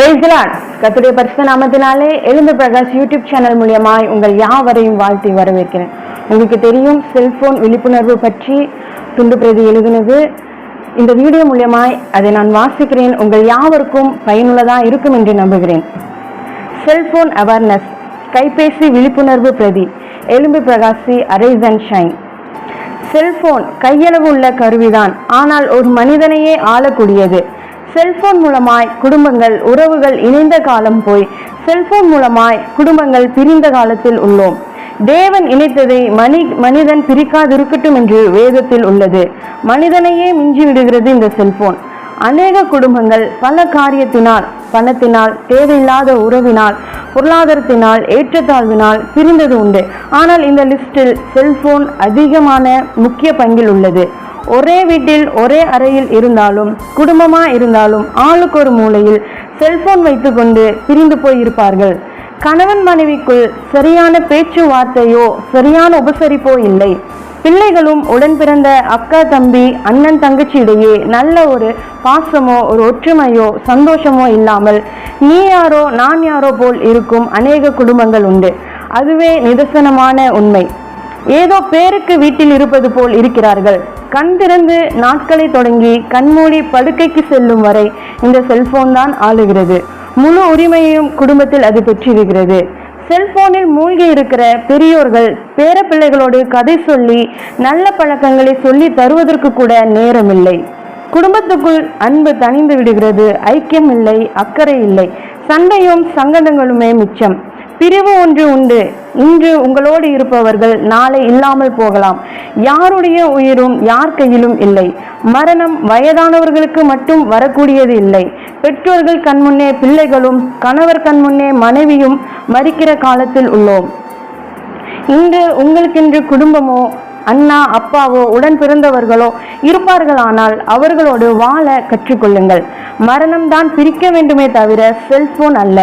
கத்துடைய பரிசு நாமத்தினாலே எழுந்து பிரகாஷ் யூடியூப் சேனல் மூலியமாய் உங்கள் யாவரையும் வாழ்த்தி வரவேற்கிறேன். உங்களுக்கு தெரியும் செல்போன் விழிப்புணர்வு பற்றி துண்டு பிரதி எழுதினது. இந்த வீடியோ மூலியமாய் அதை நான் வாசிக்கிறேன். உங்கள் யாவருக்கும் பயனுள்ளதாக இருக்கும் என்று நம்புகிறேன். செல்போன் அவேர்னஸ் கைபேசி விழிப்புணர்வு பிரதி எலும்பு பிரகாசி அரைஸ் அண்ட் ஷைன் செல்போன் கையளவு உள்ள கருவிதான். ஆனால் ஒரு மனிதனையே ஆளக்கூடியது. செல்போன் மூலமாய் குடும்பங்கள் உறவுகள் இணைந்த காலம் போய் செல்போன் மூலமாய் குடும்பங்கள் பிரிந்த காலத்தில் உள்ளோம். தேவன் இணைத்ததை மனி மனிதன் பிரிக்காதிருக்கட்டும் என்று வேதத்தில் உள்ளது. மனிதனையே மிஞ்சி விடுகிறது இந்த செல்போன். அநேக குடும்பங்கள் பல காரியத்தினால் பணத்தினால் தேவையில்லாத உறவினால் பொருளாதாரத்தினால் ஏற்றத்தாழ்வினால் பிரிந்தது உண்டு. ஆனால் இந்த லிஸ்டில் செல்போன் அதிகமான முக்கிய பங்கில் உள்ளது. ஒரே வீட்டில் ஒரே அறையில் இருந்தாலும் குடும்பமா இருந்தாலும் ஆளுக்கு ஒரு மூலையில் செல்போன் வைத்துக்கொண்டு பிரிந்து போயிருப்பார்கள். கணவன் மனைவிக்குள் சரியான பேச்சுவார்த்தையோ சரியான உபசரிப்போ இல்லை. பிள்ளைகளும் உடன் பிறந்த அக்கா தம்பி அண்ணன் தங்கச்சி இடையே நல்ல ஒரு பாசமோ ஒரு ஒற்றுமையோ சந்தோஷமோ இல்லாமல் நீ யாரோ நான் யாரோ போல் இருக்கும் அநேக குடும்பங்கள் உண்டு. அதுவே நிதர்சனமான உண்மை. ஏதோ பேருக்கு வீட்டில் இருப்பது போல் இருக்கிறார்கள். கண் திறந்து நாட்களை தொடங்கி கண்மூடி படுக்கைக்கு செல்லும் வரை இந்த செல்போன் தான் ஆளுகிறது. முழு உரிமையையும் குடும்பத்தில் அது பெற்றிருக்கிறது. செல்போனில் மூழ்கி இருக்கிற பெரியோர்கள் பேர பிள்ளைகளோடு கதை சொல்லி நல்ல பழக்கங்களை சொல்லி தருவதற்கு கூட நேரமில்லை. குடும்பத்துக்குள் அன்பு தணிந்து விடுகிறது ஐக்கியம் இல்லை அக்கறை இல்லை. சண்டையும் சங்கடங்களுமே மிச்சம். பிரிவு ஒன்று உண்டு. இன்று உங்களோடு இருப்பவர்கள் நாளை இல்லாமல் போகலாம். யாருடைய உயிரும் யார் கையிலும் இல்லை. மரணம் வயதானவர்களுக்கு மட்டும் வரக்கூடியது இல்லை. பெற்றோர்கள் கண்முன்னே பிள்ளைகளும் கணவர் கண்முன்னே மனைவியும் மறிக்கிற காலத்தில் உள்ளோம். இன்று உங்களுக்கென்று குடும்பமோ அண்ணா அப்பாவோ உடன் பிறந்தவர்களோ இருப்பார்களானால் அவர்களோடு வாழ கற்றுக்கொள்ளுங்கள். மரணம்தான் பிரிக்க வேண்டுமே தவிர செல்போன் அல்ல.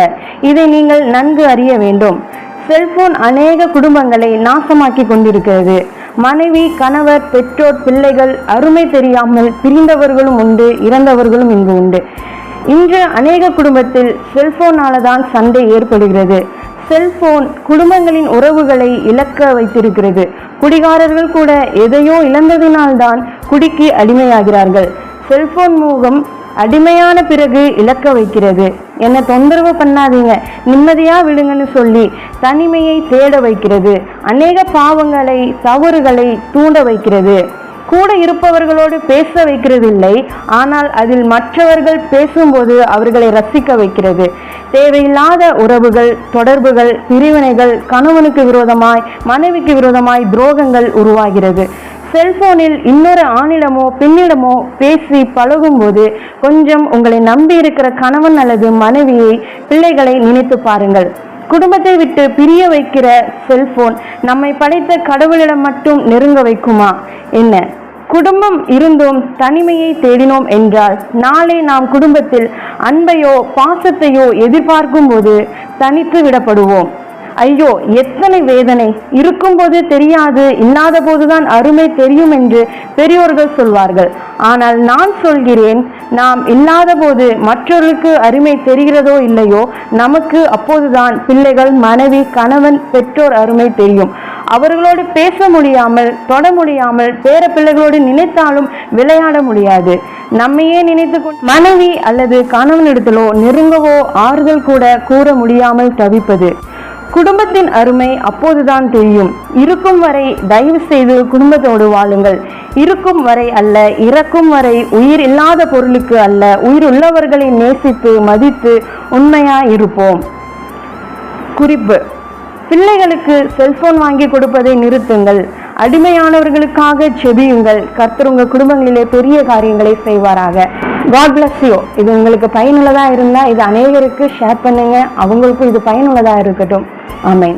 இதை நீங்கள் நன்கு அறிய வேண்டும். செல்போன் அநேக குடும்பங்களை நாசமாக்கி கொண்டிருக்கிறது. மனைவி கணவர் பெற்றோர் பிள்ளைகள் அருமை தெரியாமல் பிரிந்தவர்களும் உண்டு இறந்தவர்களும் இங்கு உண்டு. இன்று அநேக குடும்பத்தில் செல்போனால தான் சண்டை ஏற்படுகிறது. செல்போன் குடும்பங்களின் உறவுகளை இழக்க வைத்திருக்கிறது. குடிகாரர்கள் கூட எதையோ இழந்ததினால்தான் குடிக்கு அடிமையாகிறார்கள். செல்போன் மூகம் அடிமையான பிறகு இழக்க வைக்கிறது. என்னை தொந்தரவு பண்ணாதீங்க. நிம்மதியா விடுங்கன்னு சொல்லி தனிமையை தேட வைக்கிறது. அநேக பாவங்களை தவறுகளை தூண்ட வைக்கிறது. கூட இருப்பவர்களோடு பேச வைக்கிறது இல்லை ஆனால் அதில் மற்றவர்கள் பேசும்போது அவர்களை ரசிக்க வைக்கிறது. தேவையில்லாத உறவுகள் தொடர்புகள் பிரிவினைகள் கணவனுக்கு விரோதமாய் மனைவிக்கு விரோதமாய் துரோகங்கள் உருவாகிறது. செல்போனில் இன்னொரு ஆணிடமோ பெண்ணிடமோ பேசி பழகும்போது கொஞ்சம் உங்களை நம்பி இருக்கிற கணவன் அல்லது மனைவியை பிள்ளைகளை நினைத்து பாருங்கள். குடும்பத்தை விட்டு பிரிய வைக்கிற செல்போன் நம்மை படைத்த கடவுளிடம் மட்டும் நெருங்க வைக்குமா? என்ன? குடும்பம் இருந்தும் தனிமையை தேடினோம் என்றால் நாளை நாம் குடும்பத்தில் அன்பையோ பாசத்தையோ எதிர்பார்க்கும் போது தனித்து விடப்படுவோம். ஐயோ எத்தனை வேதனை. இருக்கும்போது தெரியாது இல்லாத போதுதான் அருமை தெரியும் என்று பெரியோர்கள் சொல்வார்கள். ஆனால் நான் சொல்கிறேன் நாம் இல்லாத போது மற்றவர்களுக்கு அருமை தெரிகிறதோ இல்லையோ நமக்கு அப்போதுதான் பிள்ளைகள் மனைவி கணவன் பெற்றோர் அருமை தெரியும். அவர்களோடு பேச முடியாமல் தொட முடியாமல் பேர பிள்ளைகளோடு நினைத்தாலும் விளையாட முடியாது. நம்மையே நினைத்து மனைவி அல்லது கணவனிடத்திலோ நெருங்கவோ ஆறுதல் கூட கூற முடியாமல் தவிப்பது. குடும்பத்தின் அருமை அப்போதுதான் தெரியும். இருக்கும் வரை தயவு செய்து குடும்பத்தோடு வாழுங்கள். இருக்கும் வரை அல்ல இறக்கும் வரை உயிர் இல்லாத பொருளுக்கு அல்ல உயிர் உள்ளவர்களை நேசித்து மதித்து உண்மையா இருப்போம். குறிப்பு பிள்ளைகளுக்கு செல்போன் வாங்கி கொடுப்பதை நிறுத்துங்கள். அடிமையானவர்களுக்காக செபியுங்கள். கர்த்தர் உங்கள் குடும்பங்களிலே பெரிய காரியங்களை செய்வாராக. காட் பிளஸ் யூ இது உங்களுக்கு பயனுள்ளதாக இருந்தால் இது அநேகருக்கு ஷேர் பண்ணுங்கள் அவங்களுக்கும் இது பயனுள்ளதாக இருக்கட்டும். ஆமென்